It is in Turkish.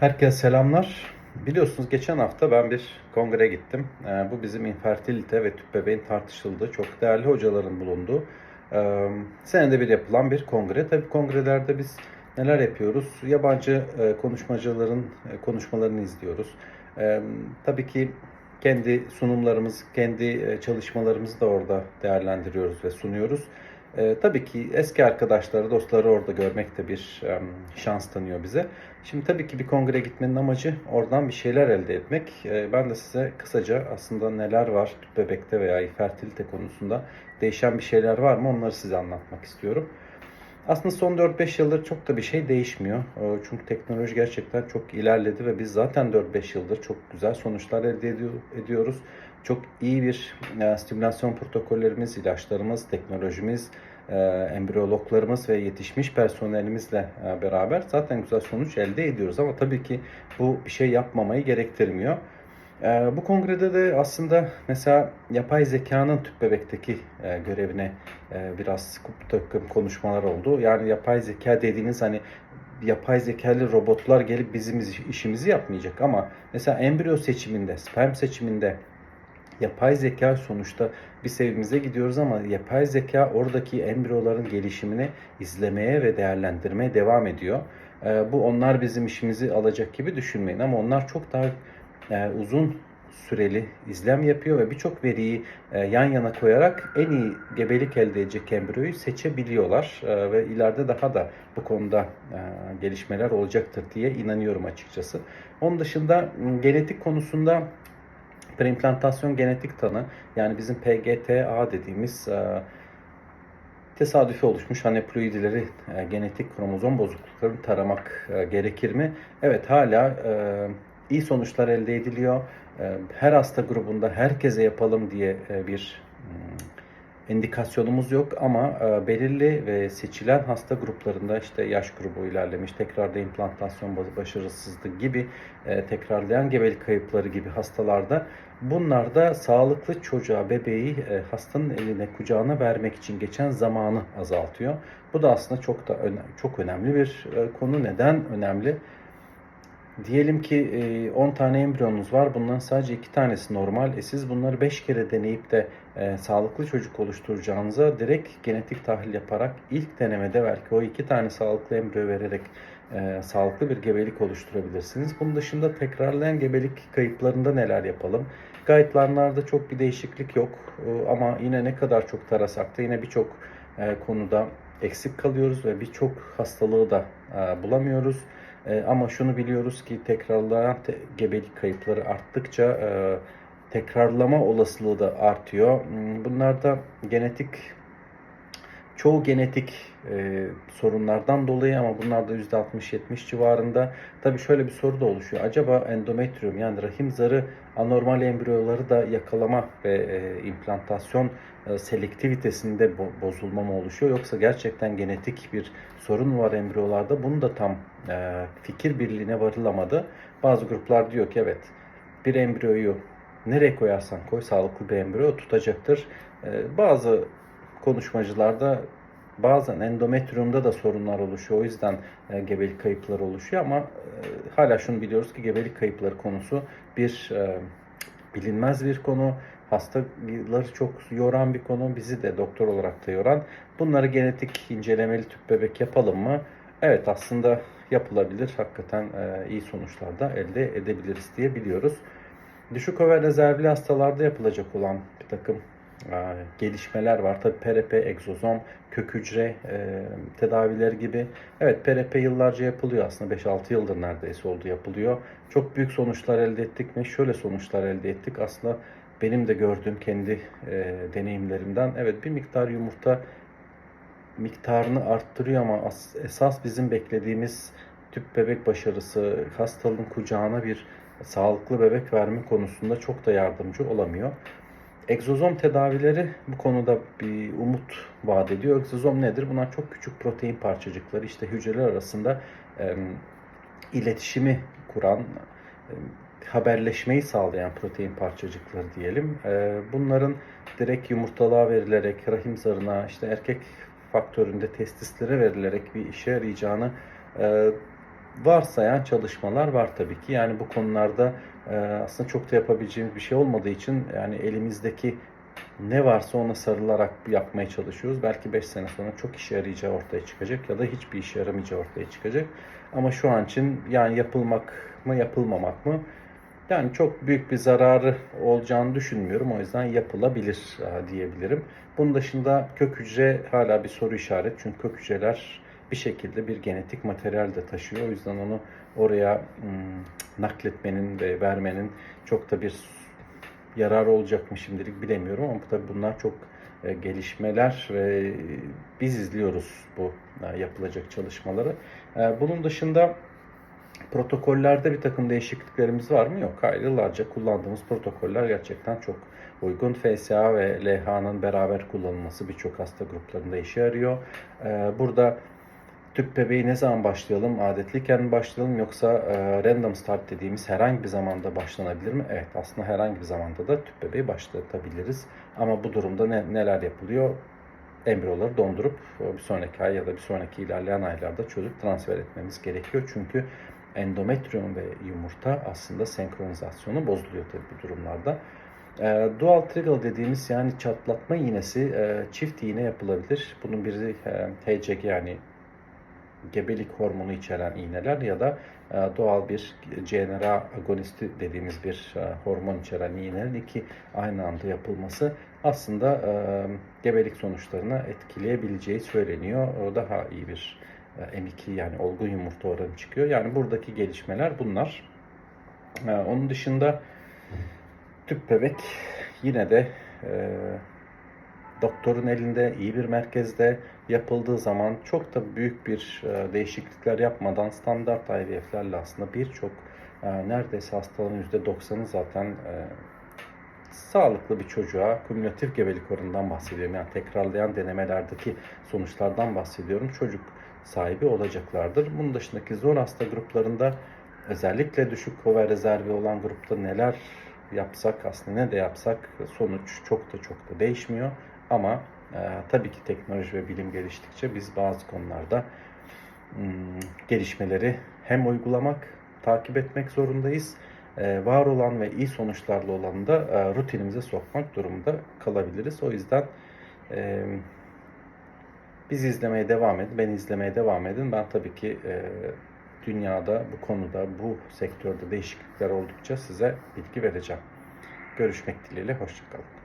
Herkese selamlar. Biliyorsunuz geçen hafta ben bir kongre gittim. Ee, bu bizim infertilite ve tüp bebeğin tartışıldığı çok değerli hocaların bulunduğu e, senede bir yapılan bir kongre. Tabii kongrelerde biz neler yapıyoruz? Yabancı e, konuşmacıların e, konuşmalarını izliyoruz. Tabii ki kendi sunumlarımız, kendi çalışmalarımızı da orada değerlendiriyoruz ve sunuyoruz. E, tabii ki eski arkadaşları, dostları orada görmek de bir e, şans tanıyor bize. Şimdi tabii ki bir kongre gitmenin amacı oradan bir şeyler elde etmek. E, ben de size kısaca aslında neler var bebekte veya fertilite konusunda değişen bir şeyler var mı onları size anlatmak istiyorum. Aslında son 4-5 yıldır çok da bir şey değişmiyor. E, Çünkü teknoloji gerçekten çok ilerledi ve biz zaten 4-5 yıldır çok güzel sonuçlar elde ediyor- ediyoruz. Çok iyi bir e, stimülasyon protokollerimiz, ilaçlarımız, teknolojimiz, embriyologlarımız ve yetişmiş personelimizle e, beraber zaten güzel sonuç elde ediyoruz. Ama tabii ki bu bir şey yapmamayı gerektirmiyor. E, Bu kongrede de aslında mesela yapay zekanın tüp bebekteki e, görevine e, biraz bir takım konuşmalar oldu. Yani yapay zeka dediğiniz hani yapay zekalı robotlar gelip bizim işimizi yapmayacak ama mesela embriyo seçiminde, sperm seçiminde yapay zeka sonuçta biz evimize gidiyoruz ama yapay zeka oradaki embriyoların gelişimini izlemeye ve değerlendirmeye devam ediyor. Ee, bu onlar bizim işimizi alacak gibi düşünmeyin ama onlar çok daha e, uzun süreli izlem yapıyor ve birçok veriyi e, yan yana koyarak en iyi gebelik elde edecek embriyoyu seçebiliyorlar E, ve ileride daha da bu konuda e, gelişmeler olacaktır diye inanıyorum açıkçası. Onun dışında genetik konusunda preimplantasyon genetik tanı yani bizim PGTA dediğimiz e, tesadüfi oluşmuş haneploidileri e, genetik kromozom bozukluklarını taramak e, gerekir mi? Evet hala e, iyi sonuçlar elde ediliyor. E, her hasta grubunda herkese yapalım diye bir hmm, indikasyonumuz yok ama e, belirli ve seçilen hasta gruplarında işte yaş grubu ilerlemiş, tekrarda implantasyon başarısızlığı gibi e, tekrarlayan gebelik kayıpları gibi hastalarda bunlar da sağlıklı çocuğa, bebeği e, hastanın eline, kucağına vermek için geçen zamanı azaltıyor. Bu da aslında çok da öne- çok önemli bir konu. Neden önemli? Diyelim ki e, 10 tane embriyonunuz var. Bundan sadece 2 tanesi normal. E siz bunları 5 kere deneyip de e, sağlıklı çocuk oluşturacağınıza direkt genetik tahlil yaparak ilk denemede belki o 2 tane sağlıklı embriyo vererek e, sağlıklı bir gebelik oluşturabilirsiniz. Bunun dışında tekrarlayan gebelik kayıplarında neler yapalım? Guidelanlarda çok bir değişiklik yok. E, ama yine ne kadar çok tarasak da yine birçok e, konuda eksik kalıyoruz ve birçok hastalığı da e, bulamıyoruz. E, ama şunu biliyoruz ki tekrarlayan te- gebelik kayıpları arttıkça e, tekrarlama olasılığı da artıyor. Hmm, Bunlar da genetik çoğu genetik e, sorunlardan dolayı ama bunlar da %60-70 civarında. Tabii şöyle bir soru da oluşuyor. Acaba endometrium yani rahim zarı anormal embriyoları da yakalama ve e, implantasyon e, selektivitesinde bo- bozulma mı oluşuyor yoksa gerçekten genetik bir sorun mu var embriyolarda? Bunu da tam e, fikir birliğine varılamadı. Bazı gruplar diyor ki evet bir embriyoyu nereye koyarsan koy sağlıklı bir embriyo tutacaktır. E, bazı konuşmacılarda bazen endometriumda da sorunlar oluşuyor. O yüzden e, gebelik kayıpları oluşuyor ama e, hala şunu biliyoruz ki gebelik kayıpları konusu bir e, bilinmez bir konu. Hastaları çok yoran bir konu. Bizi de doktor olarak da yoran. Bunları genetik incelemeli tüp bebek yapalım mı? Evet aslında yapılabilir. Hakikaten e, iyi sonuçlar da elde edebiliriz diye biliyoruz. Düşük over rezervli hastalarda yapılacak olan bir takım gelişmeler var. Tabi PRP, egzozom, kök hücre e, tedavileri gibi. Evet PRP yıllarca yapılıyor aslında 5-6 yıldır neredeyse oldu yapılıyor. Çok büyük sonuçlar elde ettik mi? Şöyle sonuçlar elde ettik. Aslında benim de gördüğüm kendi e, deneyimlerimden. Evet bir miktar yumurta miktarını arttırıyor ama as- esas bizim beklediğimiz tüp bebek başarısı hastalığın kucağına bir sağlıklı bebek verme konusunda çok da yardımcı olamıyor. Egzozom tedavileri bu konuda bir umut vaat ediyor. Egzozom nedir? Bunlar çok küçük protein parçacıkları. İşte hücreler arasında e, iletişimi kuran, e, haberleşmeyi sağlayan protein parçacıkları diyelim. E, bunların direkt yumurtalığa verilerek, rahim zarına, işte erkek faktöründe testislere verilerek bir işe yarayacağını e, varsayan çalışmalar var tabii ki. Yani bu konularda e, aslında çok da yapabileceğimiz bir şey olmadığı için yani elimizdeki ne varsa ona sarılarak yapmaya çalışıyoruz. Belki 5 sene sonra çok işe yarayacağı ortaya çıkacak ya da hiçbir işe yaramayacağı ortaya çıkacak. Ama şu an için yani yapılmak mı yapılmamak mı yani çok büyük bir zararı olacağını düşünmüyorum. O yüzden yapılabilir e, diyebilirim. Bunun dışında kök hücre hala bir soru işareti. Çünkü kök hücreler bir şekilde bir genetik materyal de taşıyor. O yüzden onu oraya hmm, nakletmenin ve vermenin çok da bir yararı olacak mı şimdilik bilemiyorum ama tabii bunlar çok e, gelişmeler ve biz izliyoruz bu e, yapılacak çalışmaları. E, Bunun dışında protokollerde bir takım değişikliklerimiz var mı? Yok. Hayır. Yıllarca kullandığımız protokoller gerçekten çok uygun. FSA ve LH'nın beraber kullanılması birçok hasta gruplarında işe yarıyor. E, Burada tüp bebeği ne zaman başlayalım? Adetliyken mi başlayalım yoksa e, random start dediğimiz herhangi bir zamanda başlanabilir mi? Evet aslında herhangi bir zamanda da tüp bebeği başlatabiliriz. Ama bu durumda ne, neler yapılıyor? Embriyoları dondurup e, bir sonraki ay ya da bir sonraki ilerleyen aylarda çözüp transfer etmemiz gerekiyor. Çünkü endometrium ve yumurta aslında senkronizasyonu bozuluyor tabii bu durumlarda. E, dual trigger dediğimiz yani çatlatma iğnesi e, çift iğne yapılabilir. Bunun biri e, HCG yani gebelik hormonu içeren iğneler ya da e, doğal bir GnRH agonisti dediğimiz bir e, hormon içeren iğnelerin iki aynı anda yapılması aslında e, gebelik sonuçlarını etkileyebileceği söyleniyor. Daha iyi bir e, M2 yani olgun yumurta oranı çıkıyor. Yani buradaki gelişmeler bunlar. Onun dışında tüp bebek yine de doktorun elinde iyi bir merkezde yapıldığı zaman çok da büyük bir e, değişiklikler yapmadan standart IVF'lerle aslında birçok e, neredeyse hastaların %90'ı zaten e, sağlıklı bir çocuğa kümülatif gebelik oranından bahsediyorum. Yani tekrarlayan denemelerdeki sonuçlardan bahsediyorum. Çocuk sahibi olacaklardır. Bunun dışındaki zor hasta gruplarında özellikle düşük over rezervi olan grupta neler yapsak aslında ne de yapsak sonuç çok da çok da değişmiyor. Ama e, tabii ki teknoloji ve bilim geliştikçe biz bazı konularda hmm, gelişmeleri hem uygulamak, takip etmek zorundayız. E, var olan ve iyi sonuçlarla olanı da e, rutinimize sokmak durumunda kalabiliriz. O yüzden e, bizi izlemeye devam edin, beni izlemeye devam edin. Ben tabii ki e, dünyada bu konuda, bu sektörde değişiklikler oldukça size bilgi vereceğim. Görüşmek dileğiyle, hoşçakalın.